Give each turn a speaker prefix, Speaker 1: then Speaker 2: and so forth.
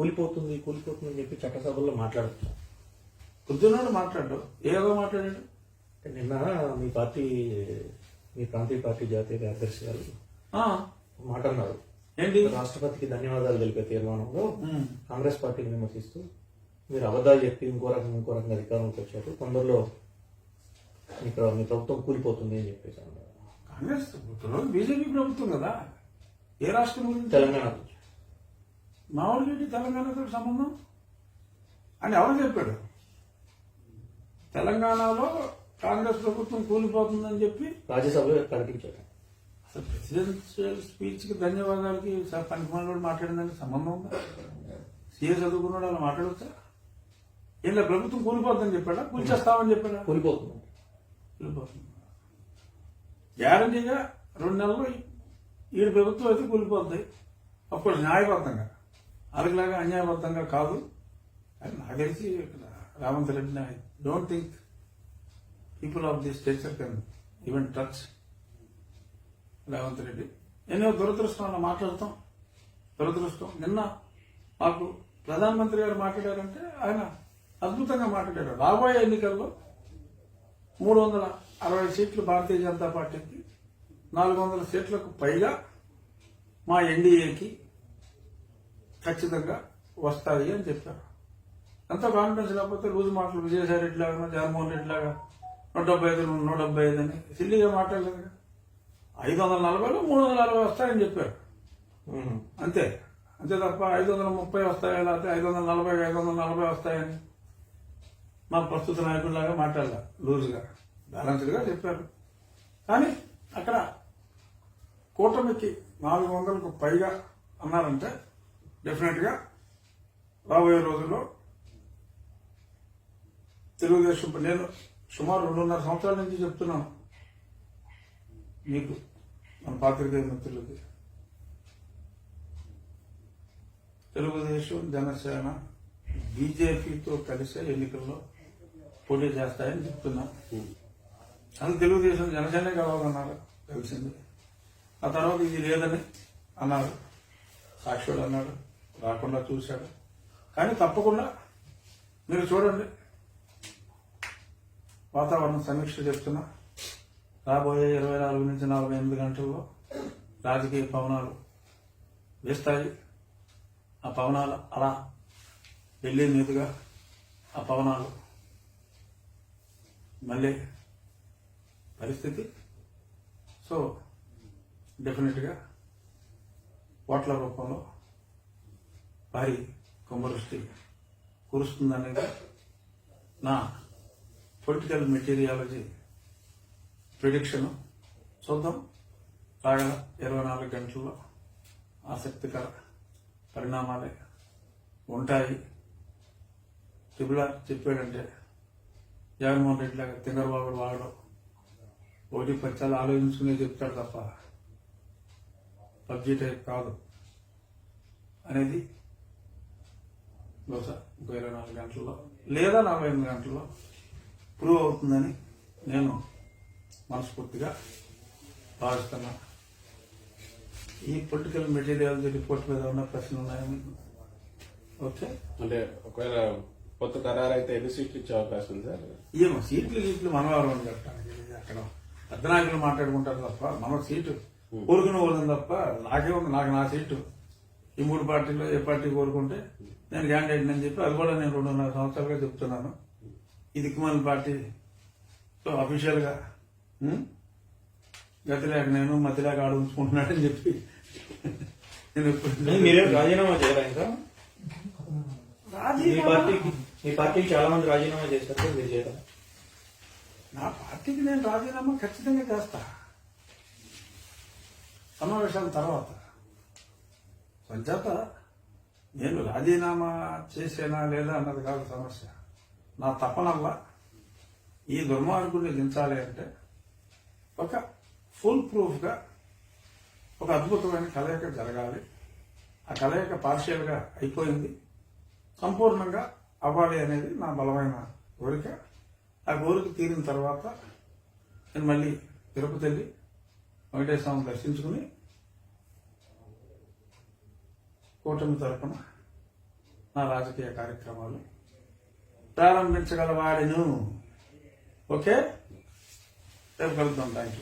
Speaker 1: కూలిపోతుంది కూలిపోతుంది అని చెప్పి చట్టసభల్లో మాట్లాడచ్చు
Speaker 2: పొద్దున్నాడు మాట్లాడు ఏదో మాట్లాడాడు?
Speaker 1: నిన్న మీ పార్టీ మీ ప్రాంతీయ పార్టీ జాతీయ కార్యదర్శి గారు మాట అన్నారు
Speaker 2: ఏంటి?
Speaker 1: రాష్ట్రపతికి ధన్యవాదాలు తెలిపే తీర్మానంలో కాంగ్రెస్ పార్టీని విమర్శిస్తూ మీరు అబద్ధాలు చెప్పి ఇంకో రకంగా ఇంకో రకంగా అధికారంలోకి వచ్చారు. తొందరలో ఇక్కడ మీ ప్రభుత్వం కూలిపోతుంది అని చెప్పేసి అన్నారు.
Speaker 2: కాంగ్రెస్ ప్రభుత్వం బీజేపీ ప్రభుత్వం కదా. ఏ రాష్ట్రం గురించి?
Speaker 1: తెలంగాణ.
Speaker 2: మామూలుగా తెలంగాణతో సంబంధం? అని ఎవరు చెప్పాడు తెలంగాణలో కాంగ్రెస్ ప్రభుత్వం కూలిపోతుందని చెప్పి
Speaker 1: రాజ్యసభలో ప్రకటించారు
Speaker 2: అసలు ప్రెసిడెన్షియల్ స్పీచ్కి ధన్యవాదాలకి సార్ పనికిమాలోడు మాట్లాడిందని సంబంధం ఉందా? సీఏ చదువుకున్నాడు అలా మాట్లాడొచ్చా? లేదు, ప్రభుత్వం కూలిపోతుందని చెప్పాడా? కూల్చేస్తామని చెప్పాడా?
Speaker 1: కూలిపోతుంది.
Speaker 2: కూలిపోతుంది. గ్యారంటీగా రెండు నెలలు ఈ ప్రభుత్వం అయితే కూలిపోతాయి అప్పుడు న్యాయబద్ధంగా. అలాగలాగా అన్యాయబద్ధంగా కాదు. అని నాకు తెలిసి Revanth Reddy I don't think people of the stature can even touch Revanth Reddy ఎన్నో దురదృష్టం అలా మాట్లాడతాం. దురదృష్టం. నిన్న మాకు ప్రధానమంత్రి గారు మాట్లాడారంటే ఆయన అద్భుతంగా మాట్లాడారు. రాబోయే ఎన్నికల్లో మూడు వందల అరవై సీట్లు భారతీయ జనతా పార్టీకి నాలుగు వందల సీట్లకు పైగా మా ఎన్డీఏకి ఖచ్చితంగా వస్తాయి అని చెప్పారు ఎంత కాన్ఫిడెన్స్ లేకపోతే రోజు మాటలు విజయసాయి రెడ్డి లాగా జగన్మోహన్ రెడ్డి లాగా నూట డెబ్బై ఐదు నూట డెబ్బై ఐదు అని సిల్లిగా మాట్లాడలేదు. ఐదు వందల నలభైలో మూడు వందల అరవై వస్తాయని చెప్పారు. అంతే అంతే తప్ప ఐదు వందల ముప్పై వస్తాయా లేకపోతే ఐదు వందల నలభై ఐదు వందల నలభై వస్తాయని మా ప్రస్తుత నాయకుల్లాగా మాట్లాడాల లూజ్గా బ్యాలెన్స్డ్గా చెప్పారు కానీ అక్కడ కూటమికి నాలుగు వందలకు పైగా అన్నారంటే డెఫినెట్గా రాబోయే రోజుల్లో తెలుగుదేశం నేను సుమారు రెండున్నర సంవత్సరాల నుంచి చెప్తున్నాను. మీకు మన పాత్రికేయ మిత్రులకి. తెలుగుదేశం జనసేన బీజేపీతో కలిసే ఎన్నికల్లో పోటీ చేస్తాయని చెప్తున్నా. అది తెలుగుదేశం జనసేనే కావాలన్నారు తెలిసింది. ఆ తర్వాత ఇది లేదని అన్నారు. సాక్షుడు అన్నాడు రాకుండా చూశాడు. కానీ తప్పకుండా మీరు చూడండి. వాతావరణ సమీక్ష చెప్తున్నా రాబోయే ఇరవై నాలుగు నుంచి నలభై ఎనిమిది గంటల్లో రాజకీయ పవనాలు వేస్తాయి. ఆ పవనాలు అలా వెళ్ళే మీదుగా ఆ పవనాలు మళ్ళీ పరిస్థితి. సో డెఫినెట్గా ఓట్ల రూపంలో భారీ కుంభవృష్టి కురుస్తుందనేది నా పొలిటికల్ మెటీరియాలజీ ప్రిడిక్షన్ చూద్దాం. రాగల ఇరవై నాలుగు గంటల్లో ఆసక్తికర పరిణామాలే ఉంటాయి. ట్రిబుల్ చెప్పాడంటే జగన్మోహన్ రెడ్డి లాగా తింగరబాబు వాడడం ఓటీ పచ్చాలు ఆలోచించుకునే చెప్తాడు తప్ప పబ్జీ టైప్ కాదు అనేది బహుశా ఇంకో ఇరవై నాలుగు గంటల్లో. లేదా నలభై ఎనిమిది గంటల్లో ప్రూవ్ అవుతుందని నేను మనస్ఫూర్తిగా భావిస్తున్నా. ఈ పొలిటికల్ మెటీరియల్ రిపోర్ట్ మీద ఉన్న ప్రశ్నలు ఉన్నాయా మీకు? ఓకే.
Speaker 3: అంటే ఒకవేళ కొత్త ఖరారు అయితే ఎన్ని సీట్లు ఇచ్చే అవకాశం ఉంది సార్?
Speaker 2: ఏమో సీట్లు సీట్లు మనవారం కట్టాలి అక్కడ పెద్ద నాయకులు మాట్లాడుకుంటారు తప్ప మన సీటు కోరుకుని పోతుంది తప్ప నాకే ఉంది నాకు నా సీటు. ఈ మూడు పార్టీలో ఏ పార్టీ కోరుకుంటే నేను క్యాండిడేట్ అని చెప్పి అది కూడా నేను రెండున్నర సంవత్సరాలుగా చెప్తున్నాను. ఈ దిక్కుమాల పార్టీ సో అఫీషియల్గా ఉం? గతి లేక నేను మతి లేక ఆడ ఉంచుకుంటున్నాడని చెప్పి నేను
Speaker 1: మీరేం రాజీనామా చేయరా ఇంకా? మీ పార్టీకి మీ పార్టీకి చాలా మంది రాజీనామా చేశారు మీరు చేయరా?
Speaker 2: నా పార్టీకి నేను రాజీనామా ఖచ్చితంగా చేస్తా. సమావేశాల తర్వాత. సంచేత నేను రాజీనామా చేసేనా లేదా అన్నది కాదు సమస్య. నా తపనల్ల ఈ దుర్మార్గుడిని దించాలి అంటే ఒక ఫుల్ ప్రూఫ్గా ఒక అద్భుతమైన కలయిక జరగాలి. ఆ కలయిక పార్షియల్గా అయిపోయింది. సంపూర్ణంగా అవ్వాలి అనేది నా బలమైన కోరిక. ఆ కోరిక తీరిన తర్వాత నేను మళ్ళీ తిరుపతి వెళ్ళి వెంకటేశ్వర స్వామిని దర్శించుకుని కూటమి తరపున నా రాజకీయ కార్యక్రమాలు ప్రారంభించగలవాడను. ఓకే? రేపు కలుద్దాం. Thank you